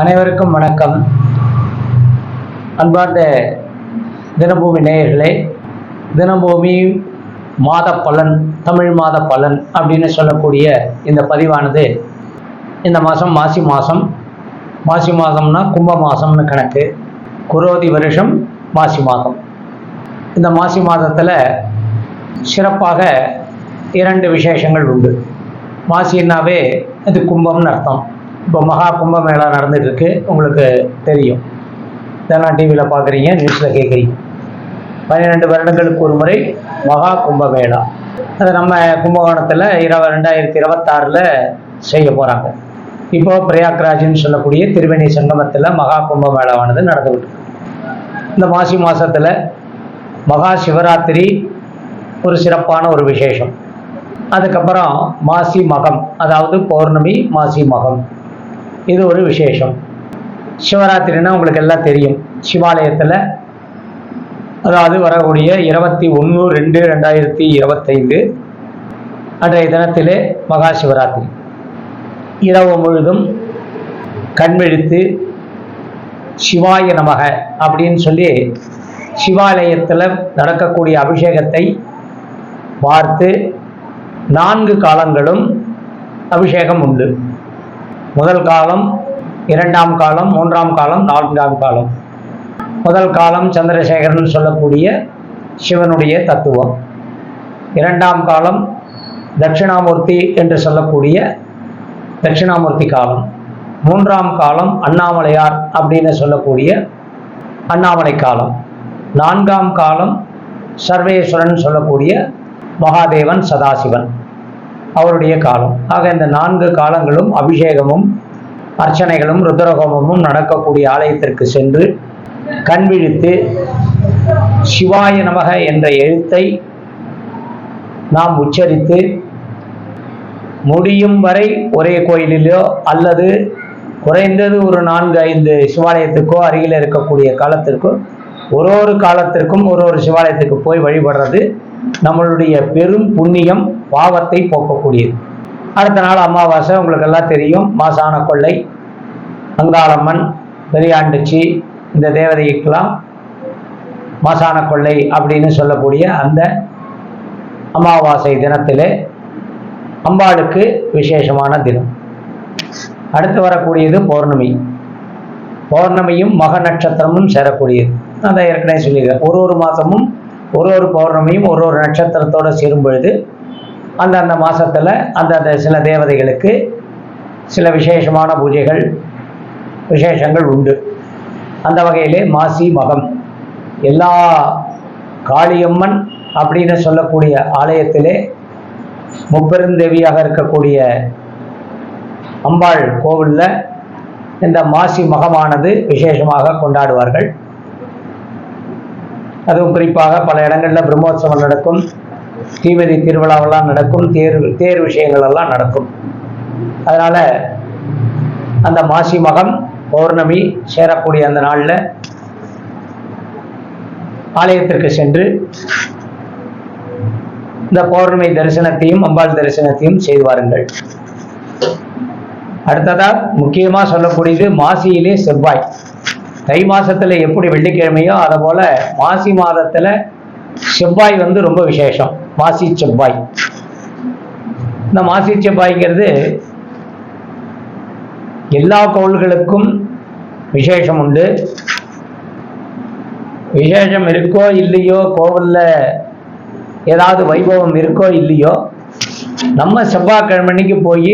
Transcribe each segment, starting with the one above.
அனைவருக்கும் வணக்கம். அன்பார்ந்த தினபூமி நேயர்களே தினபூமி மாத பலன் தமிழ் மாத பலன் அப்படின்னு சொல்லக்கூடிய இந்த பதிவானது இந்த மாதம் மாசி மாதம். மாசி மாதம்னா கும்ப மாதம்னு கணக்கு. குரோதி வருஷம் மாசி மாதம். இந்த மாசி மாதத்தில் சிறப்பாக இரண்டு விசேஷங்கள் உண்டு. மாசின்னாவே அது கும்பம்னு அர்த்தம். இப்போ மகா கும்பமேளா நடந்துட்டு இருக்கு உங்களுக்கு தெரியும். இதெல்லாம் டிவியில் பார்க்குறீங்க நியூஸில் கேட்குறீங்க. பன்னிரெண்டு வருடங்களுக்கு ஒரு முறை மகா கும்பமேளா. அது நம்ம கும்பகோணத்தில் இரவு ரெண்டாயிரத்தி இருபத்தாறில் செய்ய போகிறாங்க இப்போ பிரயாக்ராஜ்னு சொல்லக்கூடிய திருவேணி சங்கமத்தில் மகா கும்பமேளாவானது நடந்துகிட்டு இந்த மாசி மாதத்தில் மகா சிவராத்திரி ஒரு சிறப்பான ஒரு விசேஷம். அதுக்கப்புறம் மாசி மகம் அதாவது பௌர்ணமி மாசி மகம். இது ஒரு விசேஷம். சிவராத்திரின்னா உங்களுக்கு எல்லாம் தெரியும். சிவாலயத்தில் அதாவது வரக்கூடிய இருபத்தி ஒன்று ரெண்டு ரெண்டாயிரத்தி இருபத்தைந்து அன்றைய தினத்திலே மகா சிவராத்திரி. இரவு முழுதும் கண்விழித்து சிவாய நமக அப்படின்னு சொல்லி சிவாலயத்தில் நடக்கக்கூடிய அபிஷேகத்தை பார்த்து நான்கு காலங்களும் அபிஷேகம் உண்டு. முதல் காலம் இரண்டாம் காலம் மூன்றாம் காலம் நான்காம் காலம். முதல் காலம் சந்திரசேகரன் சொல்லக்கூடிய சிவனுடைய தத்துவம். இரண்டாம் காலம் தட்சிணாமூர்த்தி என்று சொல்லக்கூடிய தட்சிணாமூர்த்தி காலம். மூன்றாம் காலம் அண்ணாமலையார் அப்படின்னு சொல்லக்கூடிய அண்ணாமலை காலம். நான்காம் காலம் சர்வேஸ்வரன் சொல்லக்கூடிய மகாதேவன் சதாசிவன். அவருடைய காலம். ஆக இந்த நான்கு காலங்களும் அபிஷேகமும் அர்ச்சனைகளும் ருத்ரஹோமமும் நடக்கக்கூடிய ஆலயத்திற்கு சென்று கண்விழித்து சிவாய நமக என்ற எழுத்தை நாம் உச்சரித்து முடியும் வரை ஒரே கோயிலிலோ அல்லது குறைந்தது ஒரு நான்கு ஐந்து சிவாலயத்துக்கோ அருகில் இருக்கக்கூடிய காலத்திற்கோ ஒரு ஒரு காலத்திற்கும் ஒரு ஒரு சிவாலயத்துக்கு போய் வழிபடுறது நம்மளுடைய பெரும் புண்ணியம் பாவத்தை போக்கக்கூடியது. அடுத்த நாள் அமாவாசை உங்களுக்கு எல்லாம் தெரியும். மாசான கொள்ளை அங்காளம்மன் பெரியாண்டுச்சி இந்த தேவதைக்கெல்லாம் மாசான கொள்ளை அப்படின்னு சொல்லக்கூடிய அந்த அமாவாசை தினத்திலே அம்பாளுக்கு விசேஷமான தினம். அடுத்து வரக்கூடியது பௌர்ணமி. பௌர்ணமியும் மக நட்சத்திரமும் சேரக்கூடியது. நான் ஏற்கனவே சொல்லியிருக்கேன். ஒரு ஒரு மாதமும் ஒரு ஒரு பௌர்ணமியும் ஒரு ஒரு நட்சத்திரத்தோடு சேரும் பொழுது அந்தந்த மாதத்தில் அந்தந்த சில தேவதைகளுக்கு சில விசேஷமான பூஜைகள் விசேஷங்கள் உண்டு. அந்த வகையிலே மாசி மகம் எல்லா காளியம்மன் அப்படின்னு சொல்லக்கூடிய ஆலயத்திலே முப்பெருந்தேவியாக இருக்கக்கூடிய அம்பாள் கோவிலில் இந்த மாசி மகமானது விசேஷமாக கொண்டாடுவார்கள். அதுவும் குறிப்பாக பல இடங்களில் பிரம்மோற்சவம் நடக்கும். தீமிதி திருவிழாவெல்லாம் நடக்கும். தேர் தேர் விஷயங்கள் எல்லாம் நடக்கும். அதனால் அந்த மாசி மகம் பௌர்ணமி சேரக்கூடிய அந்த நாளில் ஆலயத்திற்கு சென்று இந்த பௌர்ணமி தரிசனத்தையும் அம்பாள் தரிசனத்தையும் செய்து வாருங்கள். அடுத்ததாக முக்கியமா சொல்லக்கூடியது மாசியிலே செவ்வாய். தை மாசத்துல எப்படி வெள்ளிக்கிழமையோ அதை போல மாசி மாதத்துல செவ்வாய் வந்து ரொம்ப விசேஷம். மாசி செவ்வாய். இந்த மாசி செவ்வாய்ங்கிறது எல்லா கோள்களுக்கும் விசேஷம் உண்டு. விசேஷம் இருக்கோ இல்லையோ கோவில்ல ஏதாவது வைபவம் இருக்கோ இல்லையோ நம்ம செவ்வாய்க்கிழமைக்கு போய்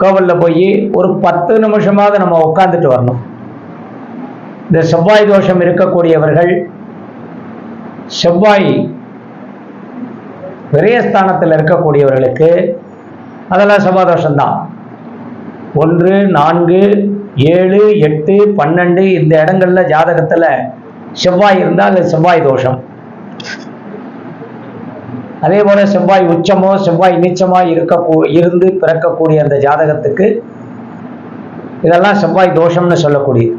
கோவிலில் போய் ஒரு பத்து நிமிஷமாவது நம்ம உட்காந்துட்டு வரணும். இந்த செவ்வாய் தோஷம் இருக்கக்கூடியவர்கள் செவ்வாய் விரயஸ்தானத்தில் இருக்கக்கூடியவர்களுக்கு அதெல்லாம் செவ்வாய் தோஷம்தான். ஒன்று நான்கு ஏழு எட்டு பன்னெண்டு இந்த இடங்கள்ல ஜாதகத்தில் செவ்வாய் இருந்தால் அது செவ்வாய் தோஷம். அதே போல செவ்வாய் உச்சமோ செவ்வாய் நீச்சமோ இருக்க இருந்து பிறக்கக்கூடிய அந்த ஜாதகத்துக்கு இதெல்லாம் செவ்வாய் தோஷம்னு சொல்லக்கூடியது.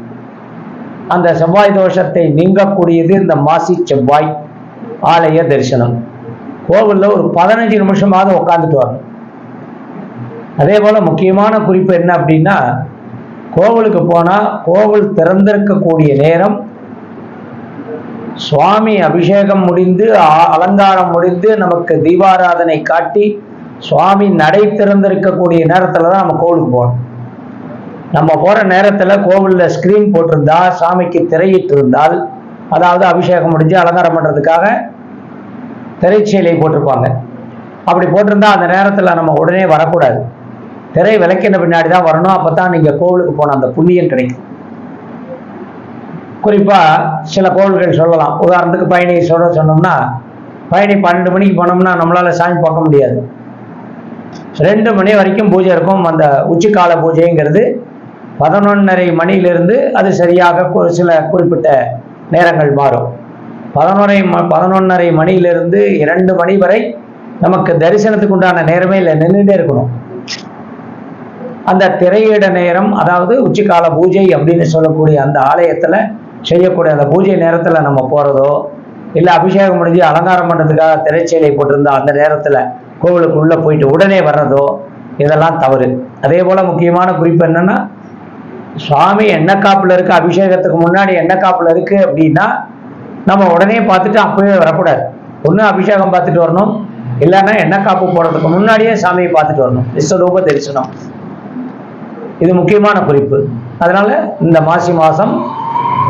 அந்த செவ்வாய் தோஷத்தை நீங்கக்கூடியது இந்த மாசி செவ்வாய் ஆலய தரிசனம். கோவிலில் ஒரு பதினஞ்சு நிமிஷமாவது உட்காந்துட்டு வரணும் அதே போல முக்கியமான குறிப்பு என்ன அப்படின்னா கோவிலுக்கு போனால் கோவில் திறந்திருக்கக்கூடிய நேரம் சுவாமி அபிஷேகம் முடிந்து அலங்காரம் முடிந்து நமக்கு தீபாராதனை காட்டி சுவாமி நடை திறந்திருக்கக்கூடிய நேரத்தில் தான் நம்ம கோவிலுக்கு போகணும். நம்ம போகிற நேரத்தில் கோவிலில் ஸ்க்ரீன் போட்டிருந்தா சாமிக்கு திரையிட்டு இருந்தால் அதாவது அபிஷேகம் முடிஞ்சு அலங்காரம் பண்ணுறதுக்காக திரைச்சீலை போட்டிருப்பாங்க. அப்படி போட்டிருந்தா அந்த நேரத்தில் நம்ம உடனே வரக்கூடாது. திரை விளக்கின பின்னாடி தான் வரணும். அப்போ தான் நீங்கள் கோவிலுக்கு போன அந்த புண்ணியம் கிடைக்கும். குறிப்பாக சில கோள்கள் சொல்லலாம். உதாரணத்துக்கு பயணி சொல்ல சொன்னோம்னா பயணி பன்னெண்டு மணிக்கு போனோம்னா நம்மளால் சாமி பார்க்க முடியாது. ரெண்டு மணி வரைக்கும் பூஜை இருக்கும். அந்த உச்சிக்கால பூஜைங்கிறது பதினொன்றரை மணியிலிருந்து அது சரியாக ஒரு சில குறிப்பிட்ட நேரங்கள் மாறும். பதினொரை ம பதினொன்றரை மணியிலிருந்து இரண்டு மணி வரை நமக்கு தரிசனத்துக்கு உண்டான நேரமே இல்லை. நின்றுட்டே இருக்கணும். அந்த திரையிட நேரம் அதாவது உச்சிக்கால பூஜை அப்படின்னு சொல்லக்கூடிய அந்த ஆலயத்தில் செய்யக்கூடிய அந்த பூஜை நேரத்தில் நம்ம போகிறதோ இல்லை அபிஷேகம் முடிஞ்சு அலங்காரம் பண்ணுறதுக்காக திரைச்சீலை போட்டிருந்தா அந்த நேரத்தில் கோவிலுக்குள்ளே போயிட்டு உடனே வர்றதோ இதெல்லாம் தவறு. அதே போல் முக்கியமான குறிப்பு என்னென்னா சுவாமி என்ன காப்பில் இருக்குது அபிஷேகத்துக்கு முன்னாடி என்ன காப்பில் இருக்குது அப்படின்னா நம்ம உடனே பார்த்துட்டு அப்பவே வரக்கூடாது. ஒன்று அபிஷேகம் பார்த்துட்டு வரணும். இல்லைன்னா என்ன காப்பு போடுறதுக்கு முன்னாடியே சாமியை பார்த்துட்டு வரணும். விஸ்வரூப தரிசனம். இது முக்கியமான குறிப்பு. அதனால இந்த மாசி மாதம்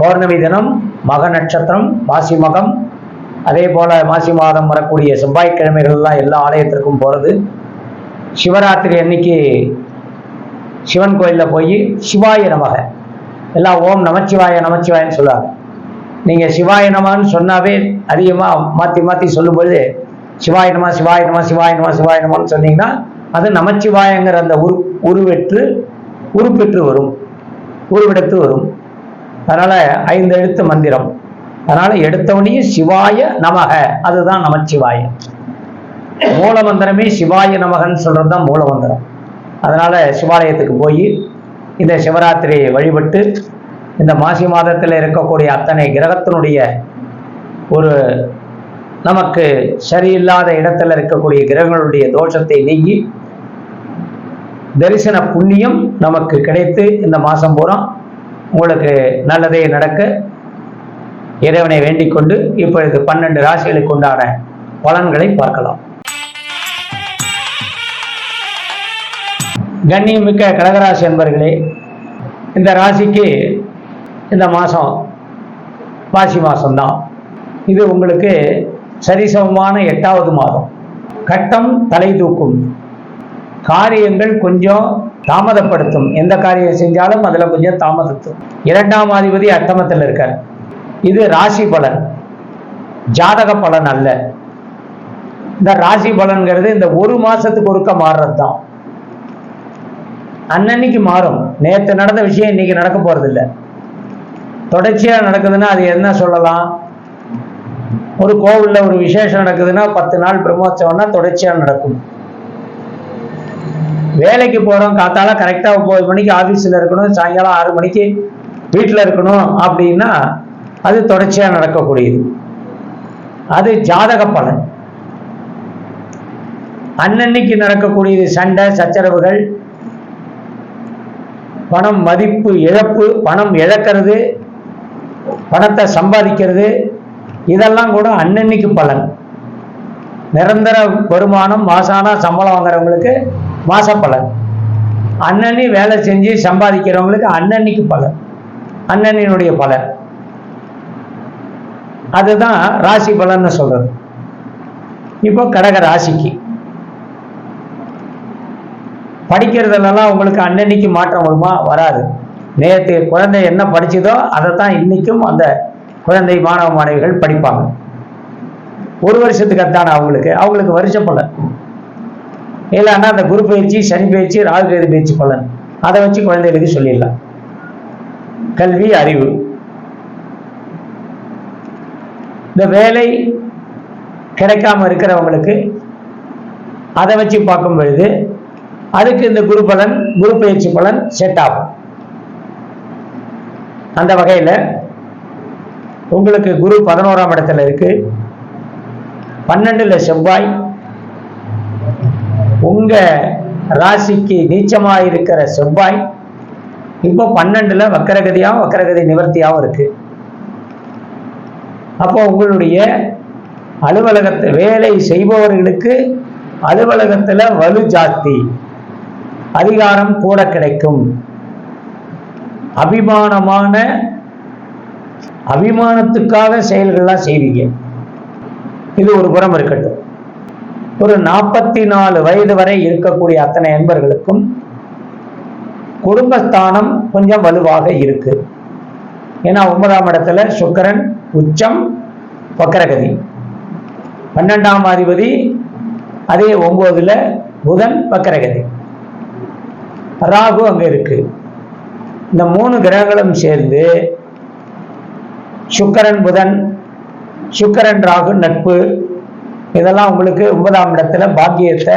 பௌர்ணமி தினம் மக நட்சத்திரம் மாசி மகம். அதே போல மாசி மாதம் வரக்கூடிய செவ்வாய்க்கிழமைகள்லாம் எல்லா ஆலயத்திற்கும் போகிறது சிவராத்திரி அன்னைக்கு சிவன் கோயிலில் போய் சிவாய நமக. எல்லாம் ஓம் நமச்சிவாய நமச்சிவாயன்னு சொல்லுவாங்க. நீங்கள் சிவாய நமன்னு சொன்னாவே அதிகமாக மாற்றி மாற்றி சொல்லும்போது சிவாய நம சிவாய நம சிவாய சிவாய சொன்னீங்கன்னா அது நமச்சிவாயங்கிற அந்த உரு உருவெற்று உருப்பெற்று வரும். உருவெடுத்து வரும். அதனால் ஐந்து எழுத்து மந்திரம். அதனால் எடுத்தவனையும் சிவாய நமக. அதுதான் நமச்சிவாய. மூல மந்திரமே சிவாய நமகன்னு சொல்கிறது தான் மூல மந்திரம். அதனால் சிவாலயத்துக்கு போய் இந்த சிவராத்திரியை வழிபட்டு இந்த மாசி மாதத்தில் இருக்கக்கூடிய அத்தனை கிரகத்தினுடைய ஒரு நமக்கு சரியில்லாத இடத்துல இருக்கக்கூடிய கிரகங்களுடைய தோஷத்தை நீங்கி தரிசன புண்ணியம் நமக்கு கிடைத்து இந்த மாதம் பூரா உங்களுக்கு நல்லதே நடக்க இறைவனை வேண்டிக் கொண்டு இப்பொழுது பன்னெண்டு ராசிகளுக்கு உண்டான பலன்களை பார்க்கலாம். கண்ணியமிக்க கடகராசி என்பர்களே இந்த ராசிக்கு இந்த மாதம் மாசி மாதம்தான் இது உங்களுக்கு சரிசமமான எட்டாவது மாதம். கட்டம் தலை தூக்கும். காரியங்கள் கொஞ்சம் தாமதப்படுத்தும். எந்த காரியம் செஞ்சாலும் அதில் கொஞ்சம் தாமதத்தும். இரண்டாம் அதிபதி அட்டமத்தில் இருக்கார். இது ராசி பலன். ஜாதக பலன் அல்ல. இந்த ராசி பலன்கிறது இந்த ஒரு மாசத்துக்கு ஒருக்க மாறுறது தான் அன்னன்னைக்கு மாறும். நேற்று நடந்த விஷயம் இன்னைக்கு நடக்க போறதில்லை. தொடர்ச்சியாக தொடர்ச்சியா நடக்குதுன்னா அது என்ன சொல்லலாம்? ஒரு கோவில்ல ஒரு விசேஷம் நடக்குதுன்னா பத்து நாள் பிரம்மோத்சவம்னா தொடர்ச்சியா நடக்கும். வேலைக்கு போறோம் காத்தால கரெக்டா ஒன்பது மணிக்கு ஆபீஸ்ல இருக்கணும் சாயங்காலம் ஆறு மணிக்கு வீட்டில் இருக்கணும் அப்படின்னா அது தொடர்ச்சியா நடக்கக்கூடியது. அது ஜாதக பலன். அன்னன்னைக்கு நடக்கக்கூடியது சண்டை சச்சரவுகள் பணம் மதிப்பு இழப்பு பணம் இழக்கிறது பணத்தை சம்பாதிக்கிறது இதெல்லாம் கூட அன்னன்னைக்கு பலன். நிரந்தர வருமானம் மாசானா சம்பளம் வாங்குறவங்களுக்கு மாச பலன் அன்னன்னி வேலை செஞ்சு சம்பாதிக்கிறவங்களுக்கு அன்னன்னைக்கு பலன் அன்னன்னினுடைய பலன் அதுதான் ராசி பலன்னு சொல்றது. இப்போ கடக ராசிக்கு. படிக்கிறதுலலாம் உங்களுக்கு அன்னன்னைக்கு மாற்றம் வருமா? வராது. நேற்று குழந்தை என்ன படிச்சதோ அதை தான் இன்னைக்கும் அந்த குழந்தை மாணவ மாணவிகள் படிப்பாங்க. ஒரு வருஷத்துக்கு அத்தான அவங்களுக்கு? அவங்களுக்கு வருஷ பலன் இல்லைன்னா அந்த குரு பயிற்சி சனி பயிற்சி ராகு கேது பயிற்சி பலன். அதை வச்சு குழந்தைகளுக்கு சொல்லிடலாம். கல்வி அறிவு. இந்த வேலை கிடைக்காம இருக்கிறவங்களுக்கு அதை வச்சு பார்க்கும் பொழுது அதுக்கு இந்த குரு பலன் குரு பயிற்சி பலன் செட் ஆகும். அந்த வகையில் உங்களுக்கு குரு பதினோராம் இடத்துல இருக்கு. பன்னெண்டுல செவ்வாய் உங்க ராசிக்கு நீச்சமாக இருக்கிற செவ்வாய் இப்போ பன்னெண்டுல வக்கரகதியாகவும் வக்கரகதி நிவர்த்தியாகவும் இருக்கு. அப்போ உங்களுடைய அலுவலகத்தை வேலை செய்பவர்களுக்கு அலுவலகத்துல வலு ஜாஸ்தி அதிகாரம் கூட கிடைக்கும். அபிமானமான அபிமானத்துக்காக செயல்கள்லாம் செய்வீங்க. இது ஒரு புறம் இருக்கட்டும். ஒரு நாற்பத்தி நாலு வயது வரை இருக்கக்கூடிய அத்தனை நண்பர்களுக்கும் குடும்பஸ்தானம் கொஞ்சம் வலுவாக இருக்கு. ஏன்னா ஒன்பதாம் இடத்துல சுக்கரன் உச்சம் வக்கரகதி. பன்னெண்டாம் அதிபதி அதே ஒன்பதுல புதன் வக்கரகதி. ராகு அங்க இருக்கு. இந்த மூணு கிரகங்களும் சேர்ந்து சுக்கரன் புதன் சுக்கரன் ராகு நட்பு இதெல்லாம் உங்களுக்கு ஒன்பதாம் இடத்துல பாக்கியத்தை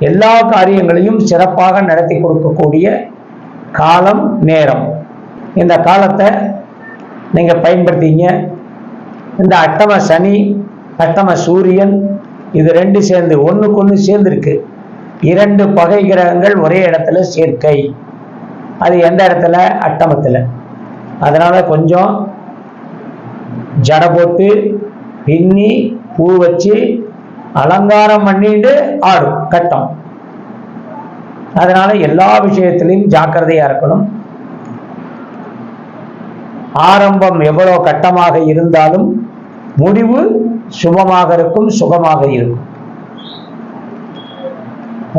எல்லா காரியங்களையும் சிறப்பாக நடத்தி கொடுக்கக்கூடிய காலம் நேரம். இந்த காலத்தை நீங்கள் பயன்படுத்திங்க. இந்த அட்டம சனி அட்டம சூரியன் இது ரெண்டு சேர்ந்து ஒன்றுக்கு ஒன்று சேர்ந்துருக்கு. இரண்டு பகை கிரகங்கள் ஒரே இடத்துல சேர்க்கை. அது எந்த இடத்துல? அட்டமத்தில். அதனால் கொஞ்சம் ஜடை போட்டு பின்னி பூ வச்சு அலங்காரம் பண்ணிட்டு ஆடும் கட்டம். அதனால எல்லா விஷயத்திலையும் ஜாக்கிரதையா இருக்கணும். ஆரம்பம் எவ்வளவு கட்டமாக இருந்தாலும் முடிவு சுபமாக இருக்கும் சுகமாக இருக்கும்.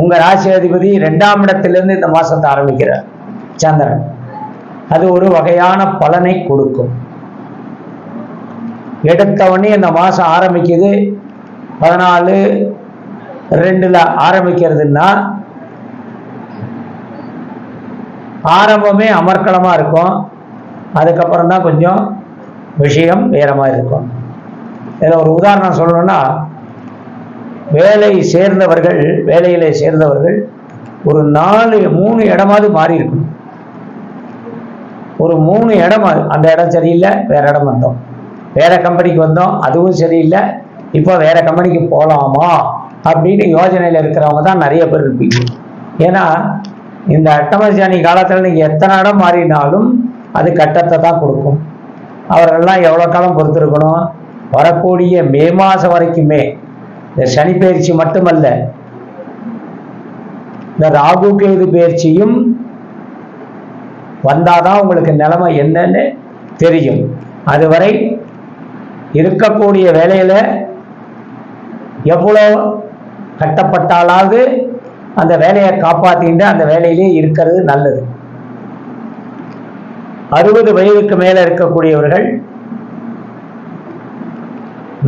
உங்க ராசி அதிபதி இரண்டாம் இடத்திலிருந்து இந்த மாசத்தை ஆரம்பிக்கிறார் சந்திரன். அது ஒரு வகையான பலனை கொடுக்கும். எடுத்தவனே இந்த மாசம் ஆரம்பிக்குது. பதினாலு ரெண்டுல ஆரம்பிக்கிறதுன்னா ஆரம்பமே அமர்க்களமா இருக்கும். அதுக்கப்புறம் தான் கொஞ்சம் விஷயம் வேற மாதிரி இருக்கும். இதில் ஒரு உதாரணம் சொல்லணும்னா வேலை சேர்ந்தவர்கள் வேலையிலே சேர்ந்தவர்கள் ஒரு நாலு மூணு இடமாவது மாறி இருக்கணும். ஒரு மூணு இடம் அந்த இடம் சரியில்லை வேற இடம் வந்தோம். வேற கம்பெனிக்கு வந்தோம் அதுவும் சரியில்லை. இப்போ வேற கம்பெனிக்கு போகலாமா அப்படின்னு யோஜனையில் இருக்கிறவங்க தான் நிறைய பேர் இருப்பீங்க. ஏன்னா இந்த அட்டமசானி காலத்தில் நீங்கள் எத்தனை இடம் மாறினாலும் அது கட்டத்தை தான் கொடுக்கும். அவர்கள்லாம் எவ்வளோ காலம் பொறுத்திருக்கணும்? வரக்கூடிய மே மாதம் வரைக்குமே. இந்த சனி பயிற்சி மட்டுமல்ல இந்த ராகு கேது பயிற்சியும் வந்தாதான் உங்களுக்கு நிலைமை என்னன்னு தெரியும். அதுவரை இருக்கக்கூடிய வேலையில எவ்வளோ கட்டப்பட்டாலாவது அந்த வேலையை காப்பாத்திட்டு அந்த வேலையிலே இருக்கிறது நல்லது. அறுபது வயதுக்கு மேல இருக்கக்கூடியவர்கள்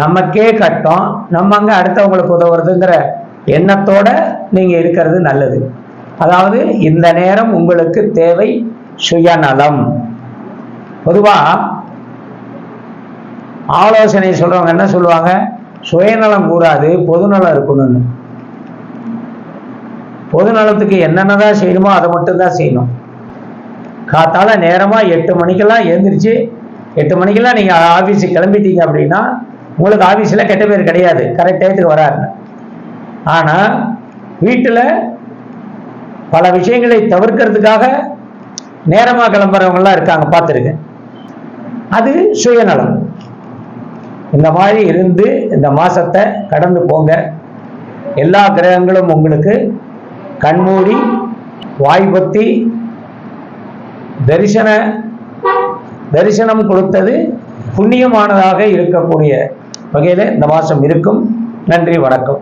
நமக்கே கட்டம் நம்ம அங்க அடுத்தவங்களுக்கு உதவுறதுங்கிற எண்ணத்தோட நீங்க இருக்கிறது நல்லது. அதாவது இந்த நேரம் உங்களுக்கு தேவை சுயநலம். பொதுவாக ஆலோசனை சொல்றவங்க என்ன சொல்லுவாங்க? சுயநலம் கூடாது பொதுநலம் இருக்கணும்னு. பொதுநலத்துக்கு என்னென்னதான் செய்யணுமோ அதை மட்டும்தான் செய்யணும். காத்தால நேரமா எட்டு மணிக்கெல்லாம் எழுந்திரிச்சு எட்டு மணிக்கெல்லாம் நீங்க ஆபீஸுக்கு கிளம்பிட்டீங்க அப்படின்னா உங்களுக்கு ஆபீஸ்ல கெட்ட பேர் கிடையாது. கரெக்ட் டயத்துக்கு வராருன்னு ஆனா வீட்டுல பல விஷயங்களை தவிர்க்கிறதுக்காக நேரமா கிளம்புறவங்களாம் இருக்காங்க பார்த்துருக்கேன். அது சுயநலம். இந்த மாதிரி இருந்து இந்த மாசத்தை கடந்து போங்க. எல்லா கிரகங்களும் உங்களுக்கு கண்மூடி வாய்பத்தி தரிசன தரிசனம் கொடுத்தது புண்ணியமானதாக இருக்கக்கூடிய வகையில் இந்த மாதம் இருக்கும். நன்றி வணக்கம்.